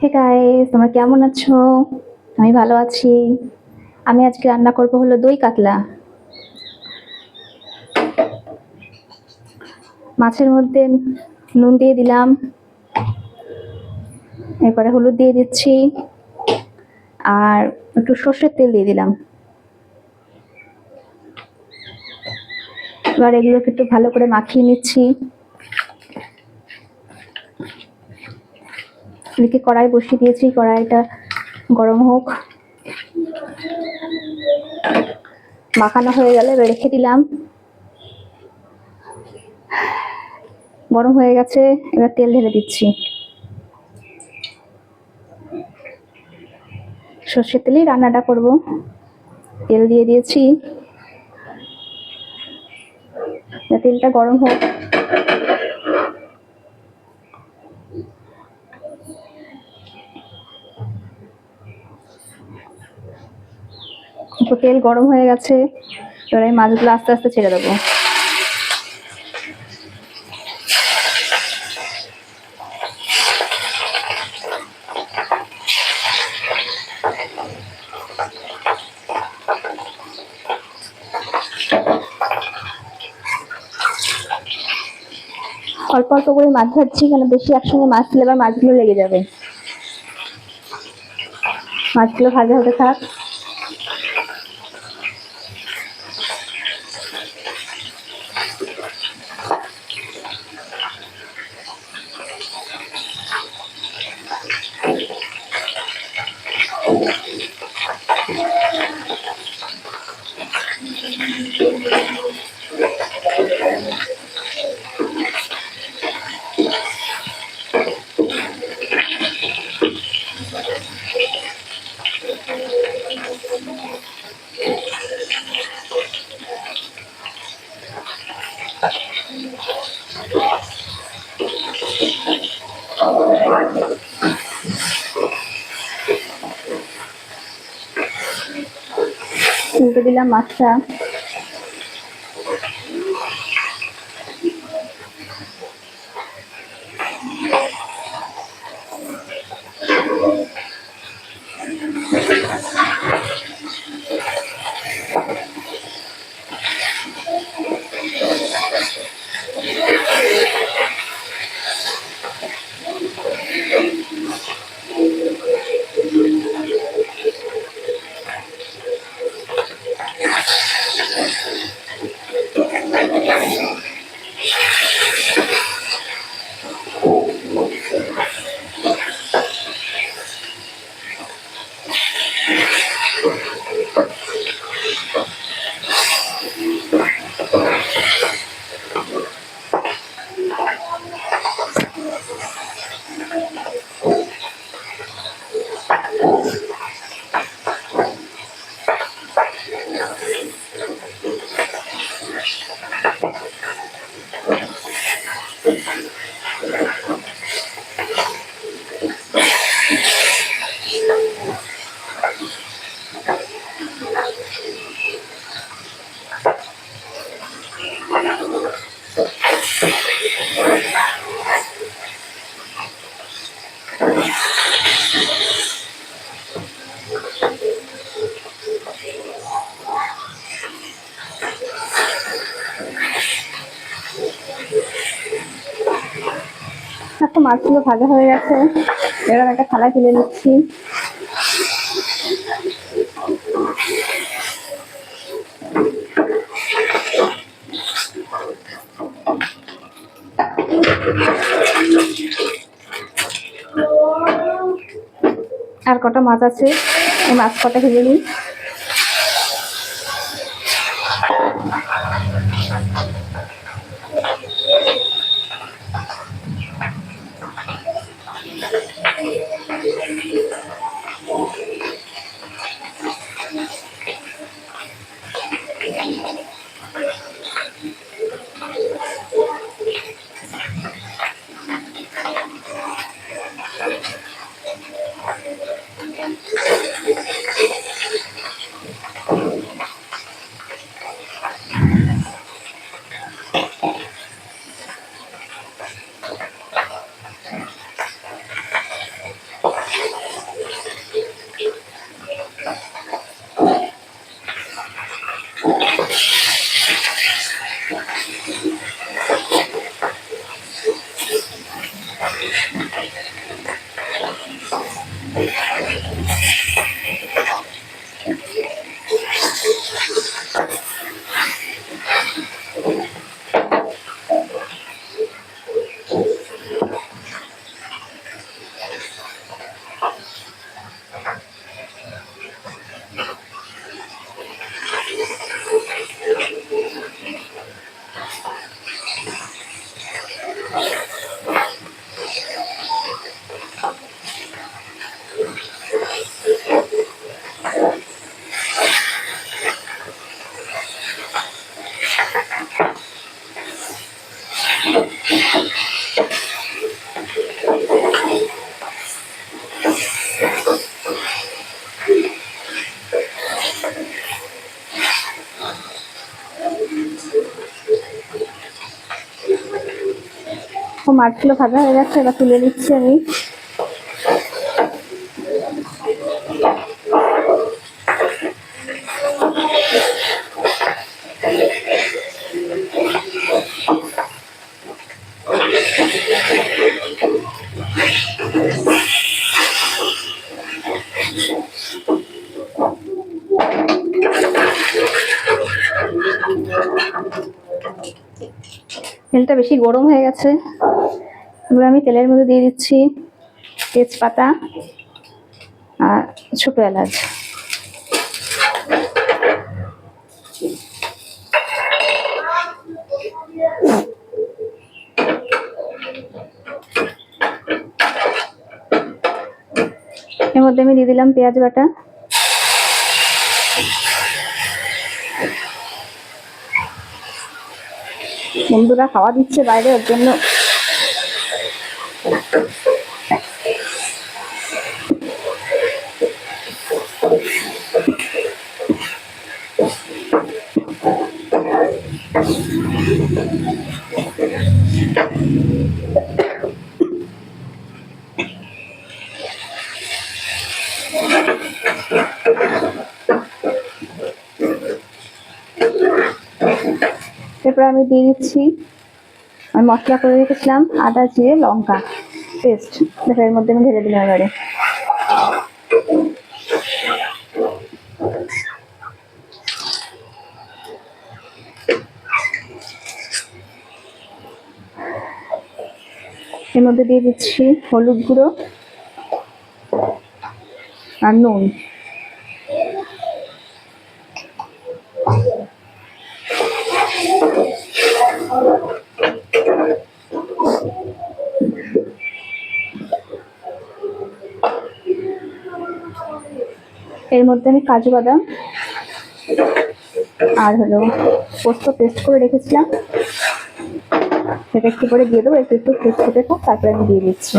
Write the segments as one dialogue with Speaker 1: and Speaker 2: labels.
Speaker 1: Hey guys তোমরা কেমন আছো? আমি ভালো আছি। আমি আজকে রান্না করব হলো দই কাতলা। মাছের মধ্যে নুন দিয়ে দিলাম। এরপরে হলুদ দিয়ে দিচ্ছি। আর একটু সর্ষের তেল দিয়ে দিলাম। এবার এগুলোকে একটু ভালো করে মাখিয়ে নিচ্ছি। এদিকে কড়াই বসিয়ে দিয়েছি, কড়াইটা গরম হোক। মাখানো হয়ে গেলে রেখে দিলাম। গরম হয়ে গেছে, এবার তেল ঢেলে দিচ্ছি। সর্ষের তেলেই রান্নাটা করব। তেল দিয়ে দিয়েছি। তেলটা গরম হোক। তো তেল গরম হয়ে গেছে, এবার আমি মাছগুলো আস্তে আস্তে ছেড়ে দেবো। অল্প অল্প করে মাছ ভাজছি কেন বেশি একসঙ্গে মাছ দিলে আবার মাছগুলো লেগে যাবে। মাছগুলো ভাজা হতে থাক। উল্টে দিলাম মাছটা এখন মাছগুলো ভাজা হয়ে গেছে। এবার একটা থালায় তুলে নিচ্ছি। আর কটা মাছ আছে, এই মাছ কটা ভেজে নিই। Yeah. মাছগুলো ভাজা হয়ে গেছে এবার তুলে নিচ্ছি আমি। তেলটা বেশি গরম হয়ে গেছে। এবার আমি তেলের মধ্যে দিয়ে দিচ্ছি তেজপাতা আর ছোটো এলাচ। এর মধ্যে আমি দিয়ে দিলাম পেঁয়াজ বাটা। বন্ধুরা খাওয়া দিচ্ছে বাইরে, ওর জন্য আমি দিয়ে দিচ্ছি। আমি মশলা করে রেখেছিলাম আদা জিরে লঙ্কা। পেস্ট। দেখো, এর মধ্যে আমি ঢেলে দিলাম এবারে। এর মধ্যে দিয়ে দিচ্ছি হলুদ গুঁড়ো আর নুন। মধ্যে আমি কাজু বাদাম আর হলো পোস্ত পেস্ট করে রেখেছিলাম। সেটা একটু করে দিয়ে দেবো, একটু একটু পেস্ট করে তারপরে আমি দিয়ে দিচ্ছি।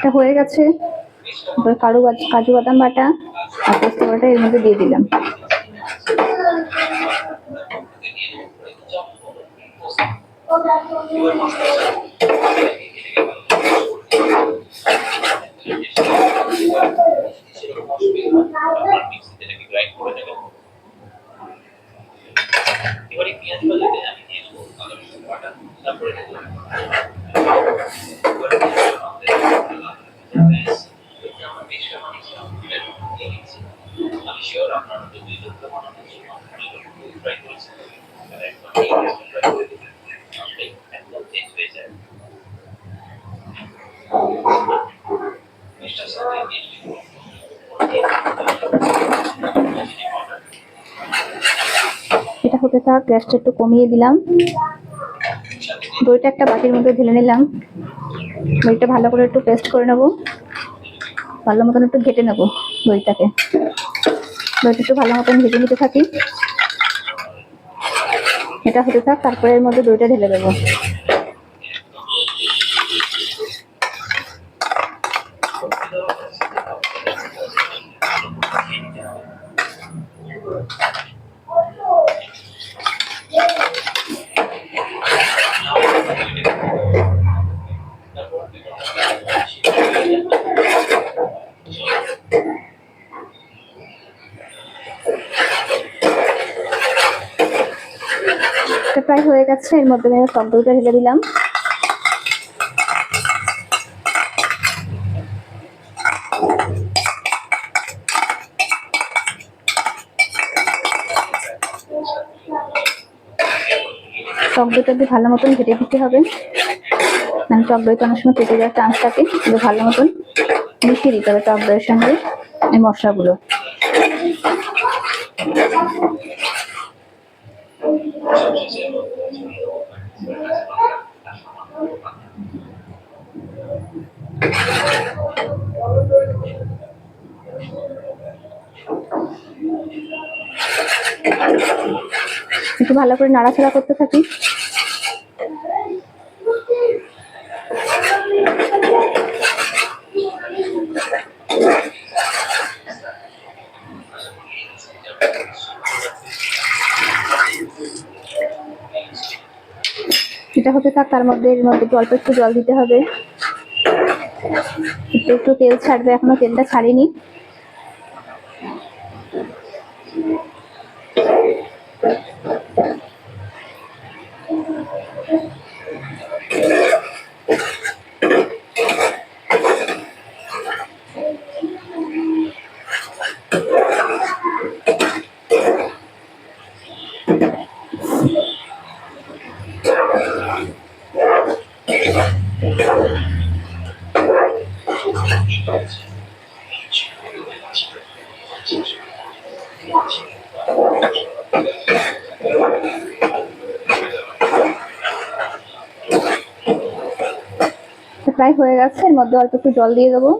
Speaker 1: এটা হয়ে গেছে। এবার কারু কাজু বাদাম বাটা আর পোস্ত বাটা এর মধ্যে দিয়ে দিলাম
Speaker 2: এবারে পেঁয়াজ ভাজাতে আমি দিয়ে দেবো আদা রসুন বাটা তারপরে দেবো এবারে পেঁয়াজ আমাদের ব্যাস বেশ কেমন আমি শিওর আপনারা জন্য করেছেন একবার এই ট্রাই করে দেখবেন তাহলে একদম টেস্ট যায় জিনিসটার সাথে
Speaker 1: এটা হতে থাক, গ্যাসটা একটু কমিয়ে দিলাম। দইটা একটা বাটির মধ্যে ঢেলে নিলাম। দইটা ভালো করে একটু পেস্ট করে নেব। ভালো মতন একটু ঘেটে নেব দইটাকে। দইটা একটু ভালো মতন ঘেটে নিতে থাকি। এটা হতে থাক, তারপরে এর মধ্যে দইটা ঢেলে দেবো। এটা প্রায় হয়ে গেছে, এর মধ্যে আমি টক দইটা ঢেলে দিলাম। টক দইটা দিয়ে ভালো মতন ঘেটে দিতে হবে। মানে টক অনেক সময় কেটে যাওয়ার চান্স থাকে ভালো মতন মিশিয়ে দিতে হবে টক দইয়ের সঙ্গে এই মশলাগুলো। একটু ভালো করে নাড়াচাড়া করতে থাকি। এটা হতে থাক, তার মধ্যে, এর মধ্যে অল্প একটু জল দিতে হবে। একটু একটু তেল ছাড়বে, এখনও তেলটা ছাড়িনি এটা প্রায় হয়ে গেছে, এর মধ্যে অল্প একটু জল দিয়ে দেবো।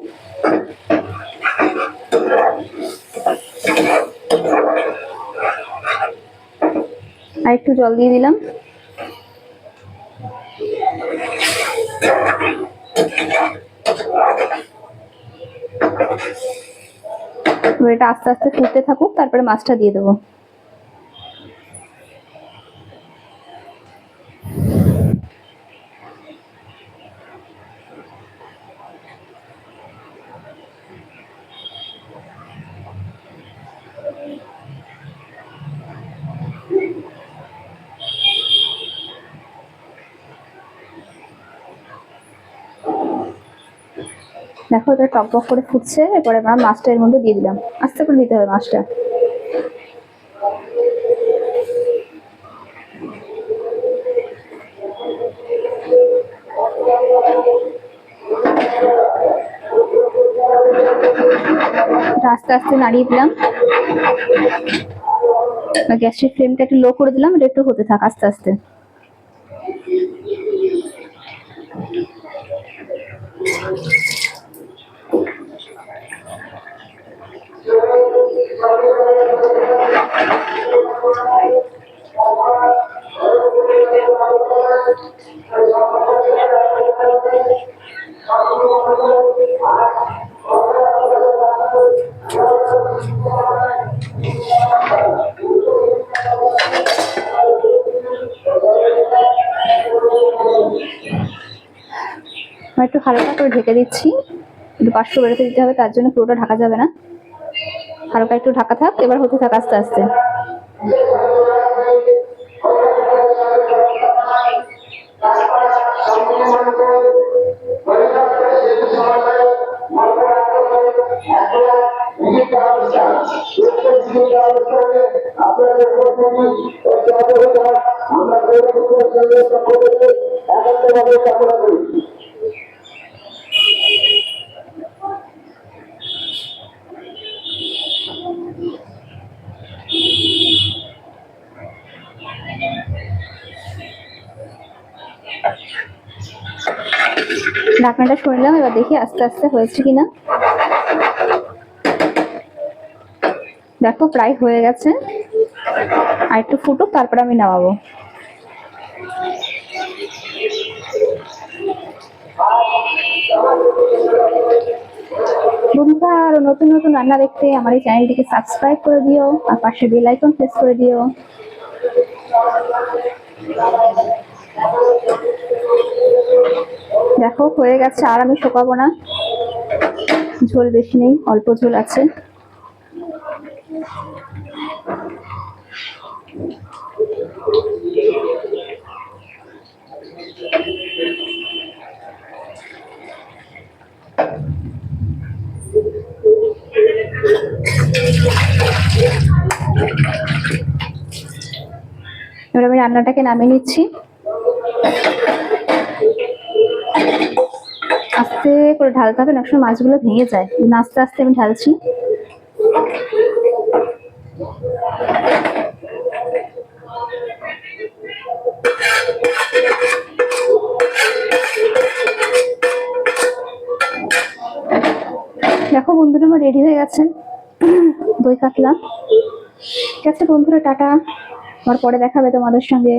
Speaker 1: আর একটু জল দিয়ে দিলাম। এটা আস্তে আস্তে ফুটতে থাকুক তারপরে মাছটা দিয়ে দেবো। দেখো এটা টক টক করে ফুটছে, এরপরে আমরা মাছটা এর মধ্যে দিয়ে দিলাম। আস্তে করে দিতে হবে মাছটা। আস্তে আস্তে নাড়িয়ে দিলাম। গ্যাসের ফ্লেমটা একটু লো করে দিলাম, এটা একটু হতে থাক আস্তে আস্তে। করে ঢেকে দিচ্ছি। একটু পাঁচশো বেরোতে দিতে হবে, তার জন্য পুরোটা ঢাকা যাবে না। হালকা একটু ঢাকা থাক, এবার হতে থাক আস্তে আস্তে। আমরা ঢাকনাটা সরিলাম, এবার দেখি আস্তে আস্তে হয়েছে কিনা। দেখো, প্রায় হয়ে গেছে। আর একটু ফুটুক তারপরে আমি নামাবো। বন্ধুরা, আরও নতুন নতুন রান্না দেখতে আমার এই চ্যানেলটিকে সাবস্ক্রাইব করে দিও, আর পাশে বেল আইকন প্রেস করে দিও। দেখো, হয়ে গেছে, আর আমি শোকাবো না। ঝোল বেশি নেই, অল্প ঝোল আছে। এবার আমি রান্নাটাকে নামিয়ে নিচ্ছি। আস্তে করে ঢালতে হবে না সময় মাছগুলো ভেঙে যায়। আস্তে আস্তে আমি ঢালছি। দেখো বন্ধুরা, আমার রেডি হয়ে গেছে। দই কাতলা ঠিক আছে বন্ধুরা, টাটা। আমার পরে দেখাবে তোমাদের সঙ্গে।